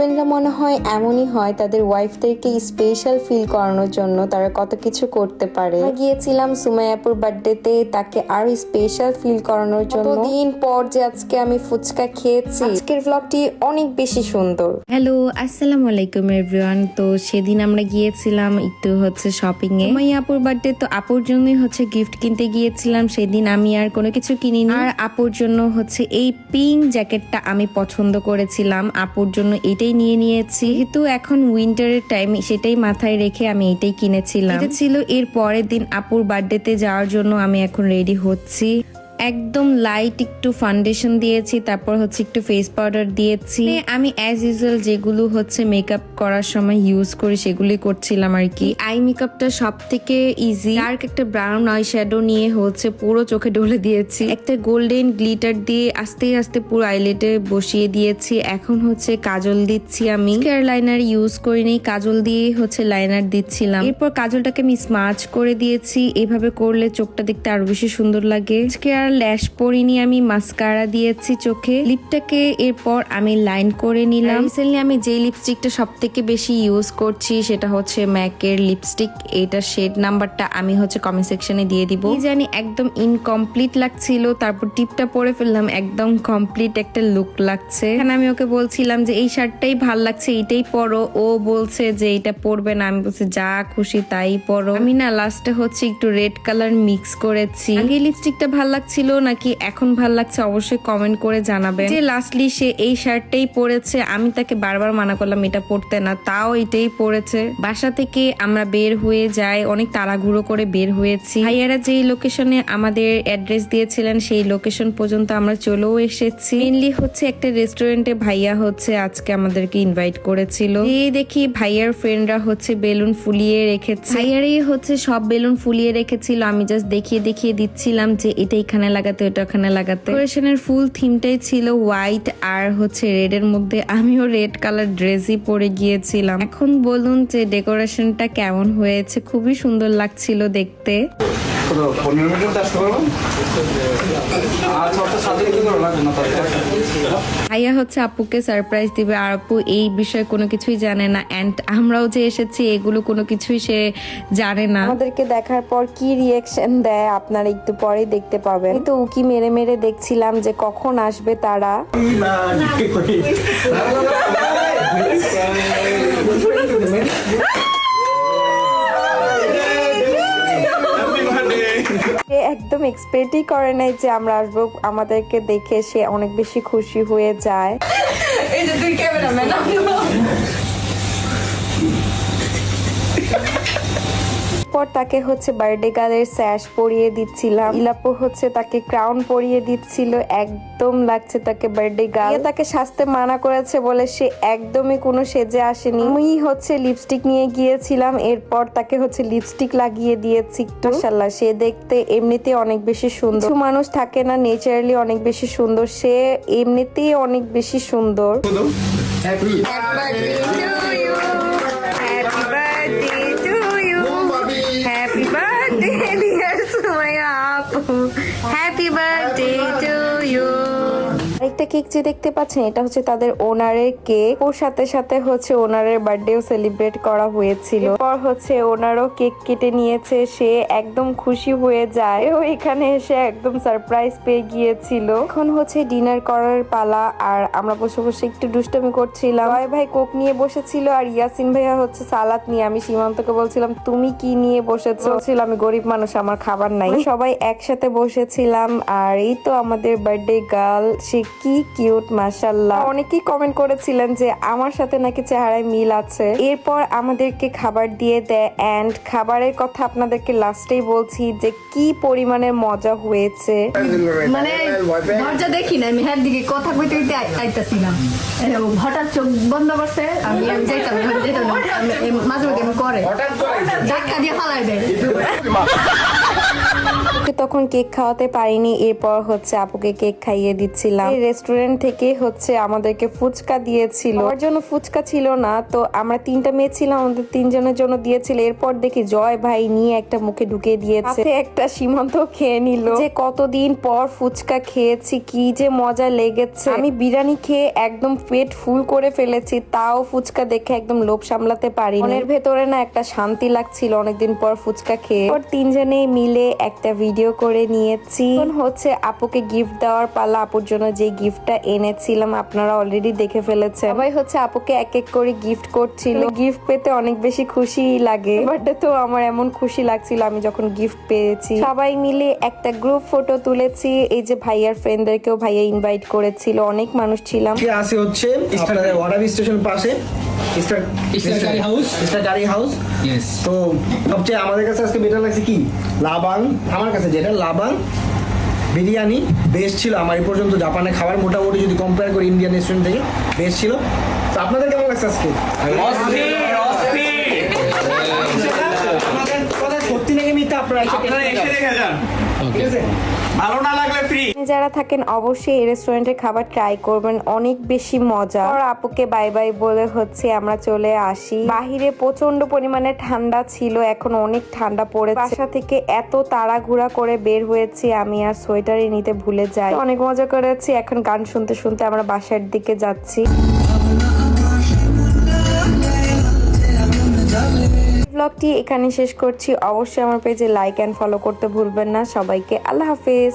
হাজবেন্ডরা মনে হয় এমনই হয় তাদের ওয়াইফদেরকে স্পেশাল ফিল করানোর জন্য তারা কত কিছু করতে পারে। গিয়েছিলাম সুমাইয়াপুর বার্থডেতে তাকে আরও স্পেশাল ফিল করানোর জন্য। দিন পর যে আজকে আমি ফুচকা খেয়েছি। আজকের ব্লগটি অনেক বেশি সুন্দর। হ্যালো আসসালামু আলাইকুম এভরিওয়ান তো সেদিন আমরা গিয়েছিলাম একটু হচ্ছে শপিং এ মাই আপুর বার্থডে তো আপুর জন্যই হচ্ছে গিফট কিনতে গিয়েছিলাম। সেদিন আমি আর কোনো কিছু কিনিনি। আর আপুর জন্য হচ্ছে এই পিঙ্ক জ্যাকেটটা আমি পছন্দ করেছিলাম। আপুর জন্য এটাই নিয়ে নিয়েছি। যেহেতু এখন উইন্টারের টাইম সেটাই মাথায় রেখে আমি এটাই কিনেছিলাম। এটা ছিল এর পরের দিন আপুর বার্থডেতে যাওয়ার জন্য আমি এখন রেডি হচ্ছি। একদম লাইট একটু ফাউন্ডেশন দিয়েছি, তারপর হচ্ছে একটু ফেস পাউডার দিয়েছি। মানে আমি অ্যাজ ইউজুয়াল যেগুলো হচ্ছে মেকআপ করার সময় ইউজ করি সেগুলি করছিলাম আর কি। আই মেকআপটা সব থেকে ইজি ডার্ক একটা ব্রাউন আই শ্যাডো নিয়ে হচ্ছে পুরো চোখে ডলে দিয়েছি। একটা গোল্ডেন গ্লিটার দিয়ে আস্তে আস্তে পুরো আইলেটে বসিয়ে দিয়েছি। এখন হচ্ছে কাজল দিচ্ছি আমি। কেয়ার লাইনার ইউজ করিনি কাজল দিয়ে হচ্ছে লাইনার দিচ্ছিলাম। এরপর কাজলটাকে আমি স্মাচ করে দিয়েছি। এভাবে করলে চোখটা দেখতে আরও বেশি সুন্দর লাগে। আজকে আর ল্যাশ পরিনি আমি মাস্কারা দিয়েছি চোখে। লিপটাকে এরপর আমি লাইন করে নিলাম। রিসেন্টলি আমি যে লিপস্টিকটা সব থেকে বেশি ইউজ করছি সেটা হচ্ছে ম্যাকের লিপস্টিক এটা শেড নাম্বারটা আমি হচ্ছে কমেন্ট সেকশনে দিয়ে দিব। জানি একদম ইনকমপ্লিট লাগছিল। তারপর টিপটা পরে ফেললাম একদম কমপ্লিট একটা লুক লাগছে। এখানে আমি ওকে বলছিলাম যে এই শার্টটাই ভালো লাগছে এইটাই পরো। ও বলছে যে এটা পরবে না। আমি বলছি যা খুশি তাই পরো। আমি না লাস্টে হচ্ছে একটু রেড কালার মিক্স করেছি। আগে লিপস্টিকটা ভালো লাগছিল নাকি এখন ভালো লাগছে অবশ্যই কমেন্ট করে জানাবেন। যে লাস্টলি সে এই শার্টটাই পরেছে, আমি তাকে বারবার মানা করলাম এটা পরতে না, তাও এটাই পরেছে। বাসা থেকে আমরা বের হয়ে যাই, অনেক তাড়াহুড়ো করে বের হয়েছি। ভাইয়ারা যেই লোকেশনে আমাদের অ্যাড্রেস দিয়েছিলেন, সেই লোকেশন পর্যন্ত আমরা চলেও এসেছি। মেনলি হচ্ছে একটা রেস্টুরেন্টে ভাইয়া হচ্ছে আজকে আমাদেরকে ইনভাইট করেছিল। এই দেখি ভাইয়ার ফ্রেন্ডরা হচ্ছে বেলুন ফুলিয়ে রেখেছে। ভাইয়ারই হচ্ছে সব বেলুন ফুলিয়ে রেখেছিল, আমি জাস্ট দেখিয়ে দেখিয়ে দিচ্ছিলাম যে এটা এখানে লাগাতে ওটা ওখানে লাগাতে। ডেকোরেশনের ফুল থিমটাই ছিল হোয়াইট আর হচ্ছে রেড এর মধ্যে। আমিও রেড কালার ড্রেসই পরে গিয়েছিলাম। এখন বলুন যে ডেকোরেশনটা কেমন হয়েছে? খুবই সুন্দর লাগছিল দেখতে। কত পনেরো আসতে পারব আচ্ছা না ভাইয়া হচ্ছে আপুকে সারপ্রাইজ দিবে আর আপু এই বিষয়ে কোনো কিছুই জানে না অ্যান্ড আমরাও যে এসেছি এগুলো কোনো কিছুই সে জানে না আমাদেরকে দেখার পর কি রিয়াকশন দেয় আপনারা একটু পরেই দেখতে পাবেন তো উকি মেরে মেরে দেখছিলাম যে কখন আসবে তারা সে একদম এক্সপেক্টই করে নাই যে আমরা আসব, আমাদেরকে দেখে সে অনেক বেশি খুশি হয়ে যায়। পর তাকে হচ্ছে বার্থডে গার্লের স্যাশ পরিয়ে দিচ্ছিলাম। ইলাপু হচ্ছে তাকে ক্রাউন পরিয়ে দিচ্ছিল। একদম লাগছে তাকে বার্থডে গার্ল তাকে সাজতে মানা করেছে বলে সে একদমই কোনো সেজে আসেনি। আমি হচ্ছে লিপস্টিক নিয়ে গিয়েছিলাম। এরপর তাকে হচ্ছে লিপস্টিক লাগিয়ে দিয়েছি। মাশাআল্লাহ সে দেখতে এমনিতে অনেক বেশি সুন্দর। কিছু মানুষ থাকে না নেচারালি অনেক বেশি সুন্দর। সে এমনিতেই অনেক বেশি সুন্দর। Happy birthday! কেক যে দেখতে পাচ্ছেন, এটা হচ্ছে তাদের ওনারের কেক ওর সাথে সাথে হচ্ছে ওনারের বার্থডেও সেলিব্রেট করা হয়েছিল। পর হচ্ছে ওনারও কেক কেটে নিয়েছে। সে একদম খুশি হয়ে যায়। ও এখানে এসে একদম সারপ্রাইজ পেয়ে গিয়েছিল। এখন হচ্ছে ডিনার করার পালা। আর আমরা বসে বসে একটু দুষ্টমি করছিলাম। ভাই ভাই কোক নিয়ে বসেছিল আর ইয়াসিন ভাইয়া হচ্ছে সালাদ নিয়ে। আমি সীমান্তকে বলছিলাম, তুমি কি নিয়ে বসেছো? বলছিলাম, আমি গরিব মানুষ, আমার খাবার নাই। সবাই একসাথে বসেছিলাম। আর এই তো আমাদের বার্থডে গার্ল সে কি কিউট মাসাল্লাহ অনেকেই কমেন্ট করেছিলেন যে আমার সাথে নাকি চেহারায় মিল আছে। এরপর আমাদেরকে খাবার দিয়ে দেয় এন্ড খাবারের কথা আপনাদেরকে লাস্টেই বলছি যে কি পরিমাণের মজা হয়েছে। মানে দরজা দেখি না আমি হ্যাঁ দিকে কথা কইতে কইতে আইতাছিলাম। হঠাৎ চোখ বন্ধ করছে আমি আমি যাইতাম মাঝে মাঝে করে? ধাক্কা দিয়ে ফালাই দেয়। তখন কেক খাওয়াতে পারিনি এরপর হচ্ছে আপুকে কেক খাইয়ে দিচ্ছিলাম। রেস্টুরেন্ট থেকে হচ্ছে আমাদেরকে ফুচকা দিয়েছিল। আমার জন্য ফুচকা ছিল না তো আমরা তিনটা মেয়ে ছিলাম আমাদের তিনজনের জন্য দিয়েছিল। এরপর দেখি জয় ভাই নিয়ে একটা মুখে ঢুকে দিয়েছে। একটা সীমান্ত খেয়ে নিল। যে কতদিন পর ফুচকা খেয়েছি কি যে মজা লেগেছে। আমি বিরিয়ানি খেয়ে একদম পেট ফুল করে ফেলেছি তাও ফুচকা দেখে একদম লোভ সামলাতে পারি মনের ভেতরে না একটা শান্তি লাগছিল অনেকদিন পর ফুচকা খেয়ে। ওর তিনজনেই মিলে একটা ভিডিও করে নিয়েছি। এখন হচ্ছে আপুকে গিফট দেওয়ার পালা। আপুর জন্য যে গিফটটা এনেছিলাম, আপনারা অলরেডি দেখে ফেলেছেন। সবাই হচ্ছে আপুকে এক এক করে গিফট করছিল। গিফট পেতে অনেক বেশি খুশি লাগে। বার্থডে তো আমার এমন খুশি লাগছিল, আমি যখন গিফট পেয়েছি। সবাই মিলে একটা গ্রুপ ফটো তুলেছি। এই যে ভাইয়ার ফ্রেন্ডদেরকেও ভাইয়া ইনভাইট করেছিল। অনেক মানুষ ছিলাম। আসে হচ্ছে? স্টেশন পাশে। হাউস। তো সবচেয়ে আমাদের কাছে আজকে বেটার লাগছে কি? লাবাং আমার কাছে যেটা লাবাং বিরিয়ানি বেস্ট ছিল আমার এই পর্যন্ত জাপানে খাবার। মোটামুটি যদি কম্পেয়ার করি ইন্ডিয়ান রেস্টুরেন্ট থেকে বেস্ট ছিল। তো আপনাদের কেমন লাগছে আজকে? কথা সত্যি নাকি মিথ্যা? আপনারা এসে দেখে যান। যারা থাকেন, অবশ্যই এই রেস্টুরেন্টের খাবার ট্রাই করবেন। অনেক বেশি মজা। আর আপুকে বাই বাই বলে হচ্ছে আমরা চলে আসি। বাহিরে প্রচণ্ড পরিমাণে ঠান্ডা ছিল, এখন অনেক ঠান্ডা পড়ে বাসা থেকে এত তাড়াহুড়া করে বের হয়েছি আমি, আর সোয়েটারই নিতে ভুলে যাই। অনেক মজা করেছি, এখন গান শুনতে শুনতে আমরা বাসার দিকে যাচ্ছি। ব্লগটি এখানে শেষ করছি। অবশ্যই আমার পেজে লাইক অ্যান্ড ফলো করতে ভুলবেন না। সবাইকে আল্লাহ হাফেজ।